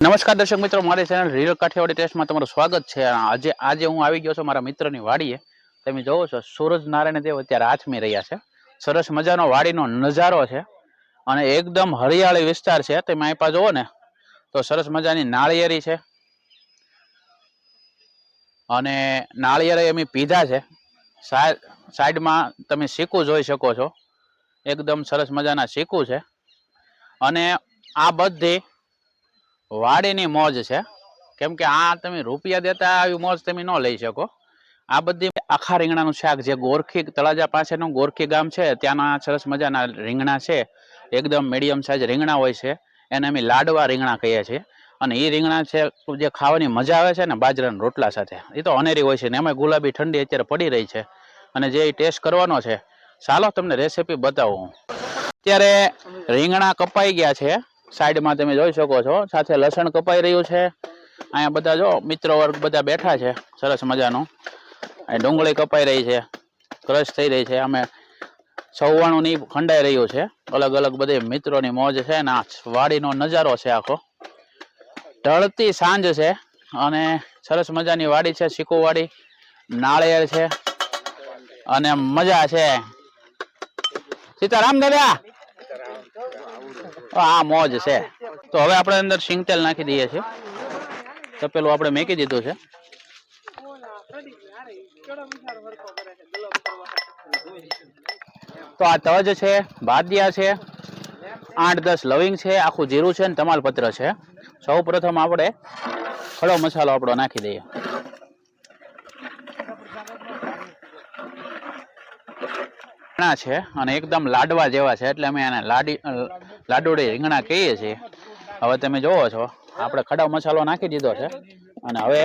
નમસ્કાર દર્શક મિત્રો, મારી ચેનલ રીલ કાઠિયાવાડી ટેસ્ટમાં તમારું સ્વાગત છે. આજે આજે હું આવી ગયો છું મારા મિત્રની વાડીએ. તમે જોવો છો, સૂરજ નારાયણ દેવ અત્યારે આથમી રહ્યા છે. સરસ મજાનો વાડીનો નજારો છે અને એકદમ હરિયાળી વિસ્તાર છે. તમે અહીં પા જુઓ ને, તો સરસ મજાની નાળિયેરી છે. અને નાળિયેરી એમ પીધા છે. સાઈડમાં તમે શીકું જોઈ શકો છો. એકદમ સરસ મજાના શીકું છે. અને આ બધી વાડીની મોજ છે. કેમ કે આ તમે રૂપિયા દેતા આવી મોજ તમે ન લઈ શકો. આ બધી આખા રીંગણાનું શાક જે ગોરખી તળાજા પાસેનું ગોરખી ગામ છે, ત્યાંના સરસ મજાના રીંગણા છે. એકદમ મીડિયમ સાઇઝ રીંગણા હોય છે. એને અમે લાડવા રીંગણા કહીએ છીએ. અને એ રીંગણા છે, જે ખાવાની મજા આવે છે ને બાજરાના રોટલા સાથે. એ તો અનેરી હોય છે ને એમાં ગુલાબી ઠંડી અત્યારે પડી રહી છે. અને જે ટેસ્ટ કરવાનો છે, ચાલો તમને રેસીપી બતાવું. અત્યારે રીંગણા કપાઈ ગયા છે. સાઈડમાં તમે જોઈ શકો છો, સાથે લસણ કપાઈ રહ્યું છે. અહીંયા બધા જો મિત્રો વર્ગ બધા બેઠા છે, સરસ મજાનું. અહીં ડુંગળી કપાઈ રહી છે, ક્રશ થઈ રહી છે અમે સવાણું ની ખંડાઈ રહ્યું છે. અલગ અલગ બધી મિત્રોની મોજ છે ને આ વાડીનો નજારો છે આખો. ઢળતી સાંજ છે અને સરસ મજાની વાડી છે શીકુવાડી નાળિયેર છે અને મજા છે. સીતારામ દાદા! આ મોજ છે. તો હવે આપણે અંદર સિંગ તેલ નાખી દઈએ છીએ. તપેલું આપણે મેકી દીધું છે. તો આ તજ છે ભાદિયા છે, આઠ દસ લવિંગ છે, આખું જીરું છે ને તમાલપત્ર છે. સૌ પ્રથમ આપણે ખડો મસાલો આપણો નાખી દઈએ. રીંગણા છે અને એકદમ લાડવા જેવા છે એટલે અમે એને લાડી લાડુડી રીંગણા કહીએ છીએ. હવે તમે જોવો છો, આપણે ખડા મસાલો નાખી દીધો છે અને હવે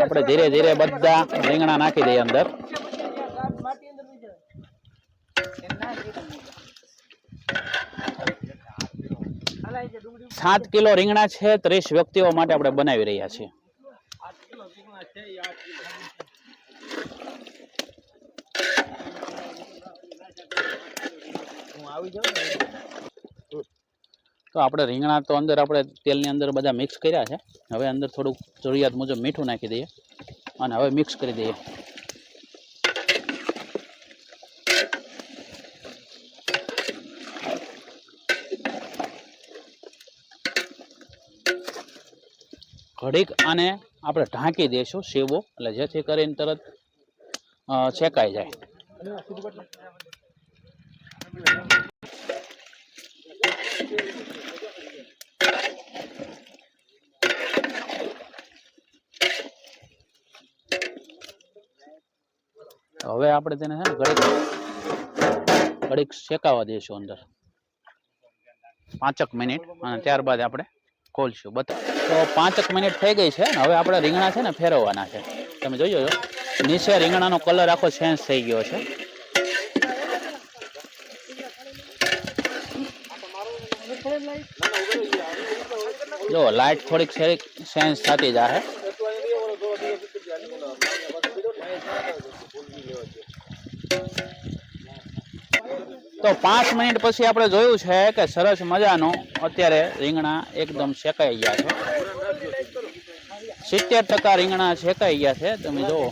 આપણે ધીરે ધીરે બધા રીંગણા નાખી દઈએ અંદર. સાત કિલો રીંગણા છે, ત્રીસ વ્યક્તિઓ માટે આપણે બનાવી રહ્યા છીએ. તો આપણે રીંગણા તો અંદર આપણે તેલની અંદર બધા મિક્સ કર્યા છે. હવે અંદર થોડુંક જરૂરિયાત મુજબ મીઠું નાખી દઈએ અને હવે મિક્સ કરી દઈએ. ઘડીક આને આપણે ઢાંકી દઈશું સેવો એટલે જેથી કરીને તરત અ, શેકાઈ જાય. હવે આપણે તેને છે ને ઘડીક ઘડીક શેકાવા દઈશું અંદર. પાંચક મિનિટ અને ત્યારબાદ આપણે ખોલશું. બતા તો પાંચક મિનિટ થઈ ગઈ છે હવે આપણે રીંગણા છે ને ફેરવવાના છે. તમે જોઈ જોજો. નીચે રીંગણાનો કલર આખો ચેન્જ થઈ ગયો છે. જો લાઈટ થોડીક ચેન્જ થતી જાય તો પાંચ મિનિટ પછી આપણે જોયું છે કે સરસ મજાનું અત્યારે રીંગણા એકદમ શેકાઈ ગયા છે સિત્તેર ટકા રીંગણા શેકાઈ ગયા છે તમે જુઓ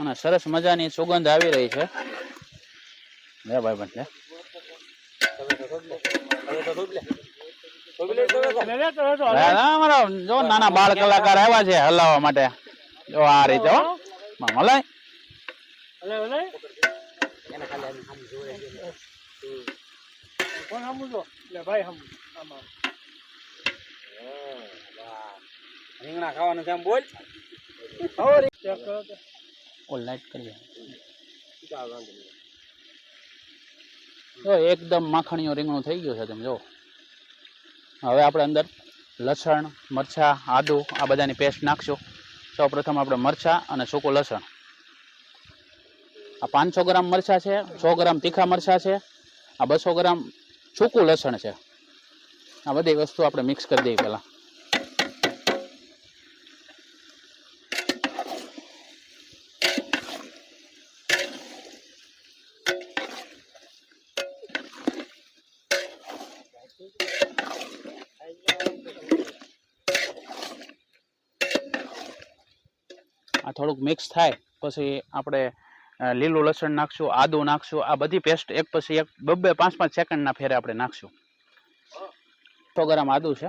અને સરસ મજાની સુગંધ આવી રહી છે લે ભાઈ અમારા જો નાના બાળ કલાકાર આવ્યા છે હલાવવા માટે જો આ રીતે હો મલાય રીંગણા ખાવાનું છે એમ બોલ ઓ લાઈટ કરી જો એકદમ માખણીયું રીંગણું થઈ ગયું છે તમે જો હવે આપણે અંદર લસણ મરચાં આદુ આ બધાની પેસ્ટ નાખશું. સૌ પ્રથમ આપણે મરચાં અને સૂકું લસણ. આ પાંચસો ગ્રામ મરચાં છે, સો ગ્રામ તીખા મરચાં છે, આ બસો ગ્રામ સૂકું લસણ છે. આ બધી વસ્તુ આપણે મિક્સ કરી દઈએ પહેલાં. આ થોડુંક મિક્સ થાય, પછી આપણે લીલું લસણ નાખશું, આદું નાખશું, આ બધી પેસ્ટ એક પછી એક, બબ્બે પાંચ પાંચ સેકન્ડના ફેરે આપણે નાખશું. સો ગ્રામ આદું છે.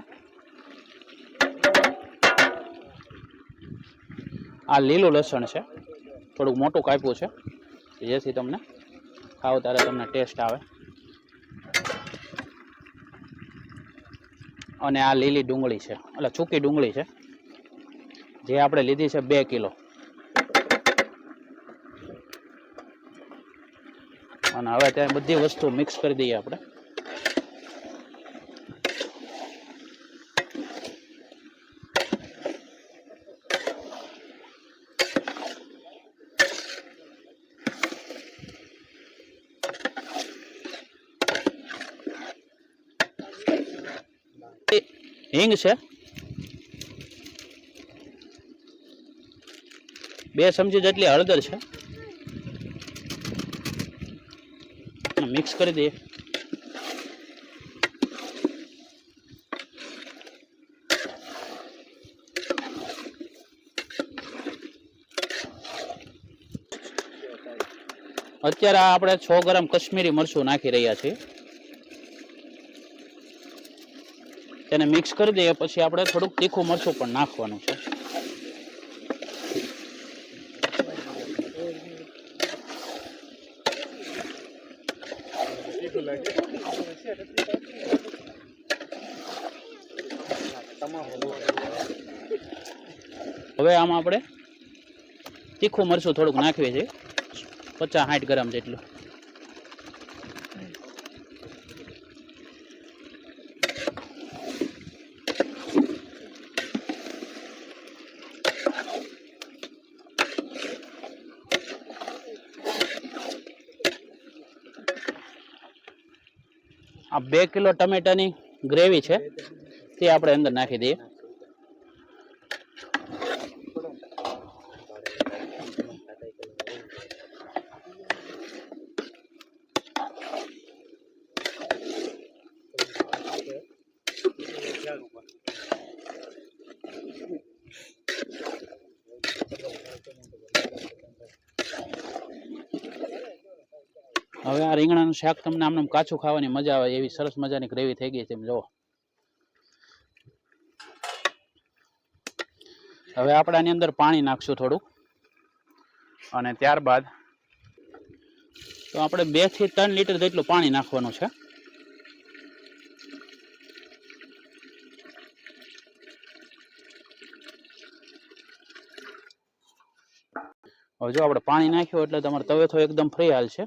આ લીલું લસણ છે. થોડુંક મોટું કાપ્યું છે. જેથી તમને ખાવ ત્યારે તમને ટેસ્ટ આવે. અને આ લીલી ડુંગળી છે. એટલે સૂકી ડુંગળી છે. જે આપણે લીધી છે બે કિલો. અને હવે ત્યાં બધી વસ્તુ મિક્સ કરી દઈએ આપણે. હિંગ છે. બે ચમચી જેટલી હળદર છે. મિક્સ કરી દઈએ. અત્યારે આપણે છ ગ્રામ કશ્મીરી મરચું નાખી રહ્યા છીએ. તેને મિક્સ કરી દઈએ, પછી આપણે થોડુંક તીખું મરચું પણ નાખવાનું છે હવે આમાં આપણે. તીખું મરચું થોડુંક નાખીએ છીએ. પચાસ સાઠ ગ્રામ જેટલું. આ બે કિલો ટમેટાની ગ્રેવી છે, તે આપણે અંદર નાખી દઈએ. હવે આ રીંગણાનું શાક તમને આમ કાચું ખાવાની મજા આવે, એવી સરસ મજાની ગ્રેવી થઈ ગઈ છે, એમ જુઓ. હવે આપણે આની અંદર પાણી નાખશું થોડું અને ત્યારબાદ તો આપણે બેથી ત્રણ લીટર જેટલું પાણી નાખવાનું છે. હવે જો આપણે પાણી નાખ્યું એટલે તમારે તવેથો એકદમ ફ્રી હાલ છે.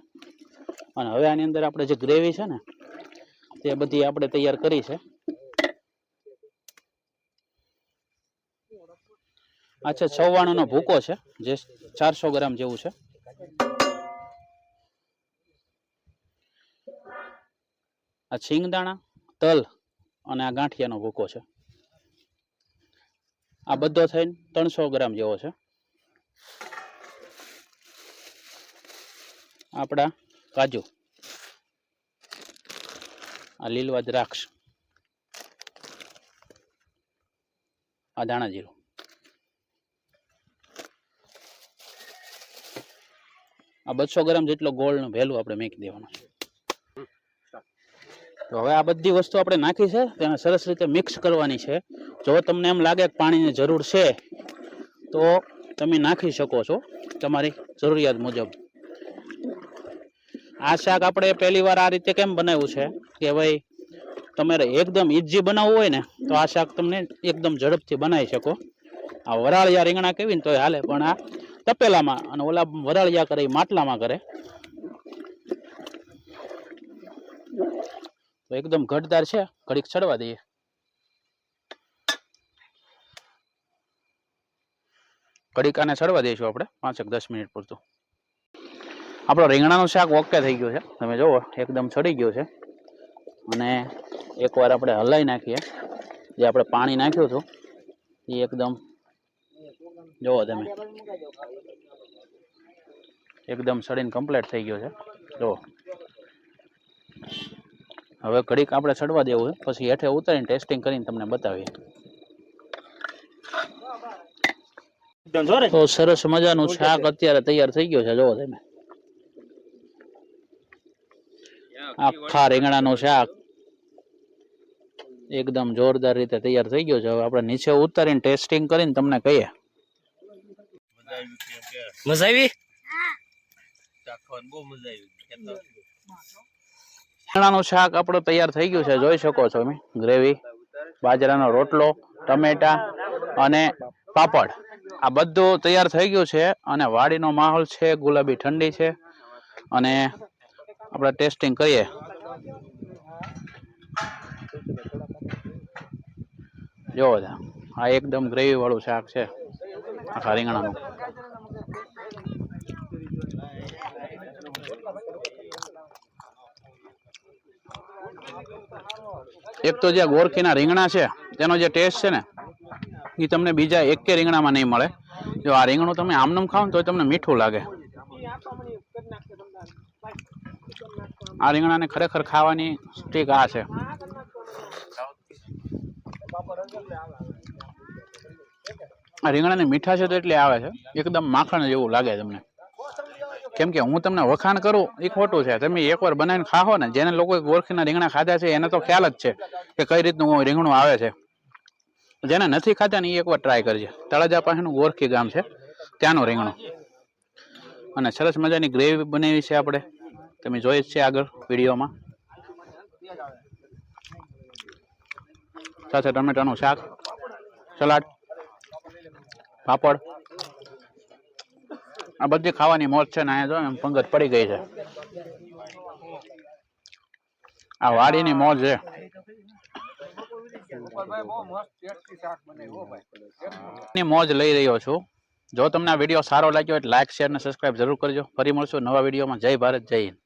અને હવે આની અંદર આપણે જે ગ્રેવી છે ને, તે બધી આપણે તૈયાર કરી છે. આ છે છવ્વાણુંનો ભૂકો છે, જે ચારસો ગ્રામ જેવું છે. આ શિંગદાણા તલ અને આ ગાંઠિયાનો ભૂકો છે. આ બધો થઈને ત્રણસો ગ્રામ જેવો છે. આપણા કાજુ. આ લીલવા દ્રાક્ષ. આ દાણા જીરું. આ બસો ગ્રામ જેટલો ગોળનું ભેલું આપણે મેકી દેવાનું તો હવે આ બધી વસ્તુ આપણે નાખી છે તેને સરસ રીતે મિક્સ કરવાની છે. જો તમને એમ લાગે કે પાણીની જરૂર છે, તો તમે નાખી શકો છો તમારી જરૂરિયાત મુજબ. આ શાક આપણે પહેલી વાર આ રીતે કેમ બનાવ્યું છે? કે ભાઈ તમારે એકદમ ઇઝી બનાવવું હોય ને, તો આ શાક તમને એકદમ ઝડપથી બનાવી શકો. આ વરાળિયા રીંગણા કેવી ને તો હાલે, પણ આ તપેલામાં અને ઓલા વરાળિયા કરે માટલામાં કરે. તો એકદમ ઘટદાર છે. ઘડીક ચડવા દઈએ. ઘડીક આને ચડવા દઈશું આપણે, પાંચેક દસ મિનિટ પૂરતું. આપણો રીંગણાનું શાક ઓકે થઈ ગયું છે. તમે જુઓ એકદમ ચડી ગયું છે. અને એકવાર આપણે હલાવી નાખીએ. જે આપણે પાણી નાખ્યું હતું એ એકદમ જુઓ તમે. એકદમ સડીને કમ્પ્લીટ થઈ ગયો છે. જુઓ. હવે ઘડીક આપણે ચડવા દેવું છે. પછી હેઠે ઉતારીને ટેસ્ટિંગ કરીને તમને બતાવીએ. તો સરસ મજાનું શાક અત્યારે તૈયાર થઈ ગયું છે. જુઓ તમે. આખા રીંગણાનું શાક. એકદમ જોરદાર રીતે તૈયાર થઈ ગયો છે. હવે આપણે નીચે ઉતારીને ટેસ્ટિંગ કરીને તમને કહીએ. મજા આવી? રીંગણાનું શાક આપણું તૈયાર થઈ ગયું છે. જોઈ શકો છો તમે. ગ્રેવી બાજરાનો રોટલો ટમેટા અને પાપડ. આ બધું તૈયાર થઈ ગયું છે અને વાડીનો માહોલ છે. ગુલાબી ઠંડી છે. અને આપણે ટેસ્ટિંગ કરીએ. જોવો છે આ એકદમ ગ્રેવી વાળું શાક છે. આખા રીંગણાનું. એક તો જે ગોરખીના રીંગણા છે તેનો જે ટેસ્ટ છે ને એ તમને બીજા એક કે રીંગણામાં નહીં મળે. જો આ રીંગણું તમે આમનમ ખાઓ ને તો તમને મીઠું લાગે. આ રીંગણાને ખરેખર ખાવાની સ્ટીક આ છે. આ રીંગણાની મીઠા છે તો એટલી આવે છે, એકદમ માખણ જેવું લાગે તમને. કેમ કે હું તમને વખાણ કરું એ ખોટું છે. તમે એકવાર બનાવીને ખાઓ ને, જેને લોકો ગોરખીના રીંગણા ખાધા છે, એને તો ખ્યાલ જ છે કે કઈ રીતનું રીંગણું આવે છે. જેને નથી ખાધા ને એ એકવાર ટ્રાય કરજે. તળાજા પાસેનું ગોરખી ગામ છે, ત્યાંનું રીંગણું. અને સરસ મજાની ગ્રેવી બનાવી છે આપણે. તમે જોઈ જ છે આગળ વિડીયોમાં. સાથે ટમેટાનું શાક, સલાડ, પાપડ. આ બધી ખાવાની મોજ છે ને અહીંયા જો પંગત પડી ગઈ છે. આ વાડીની મોજ છે. મોજ લઈ રહ્યો છું. જો તમને આ વીડિયો સારો લાગ્યો એટલે લાઈક શેર અને સબસ્ક્રાઇબ જરૂર કરજો. ફરી મળશું નવા વિડીયોમાં. જય ભારત, જય હિન્દ.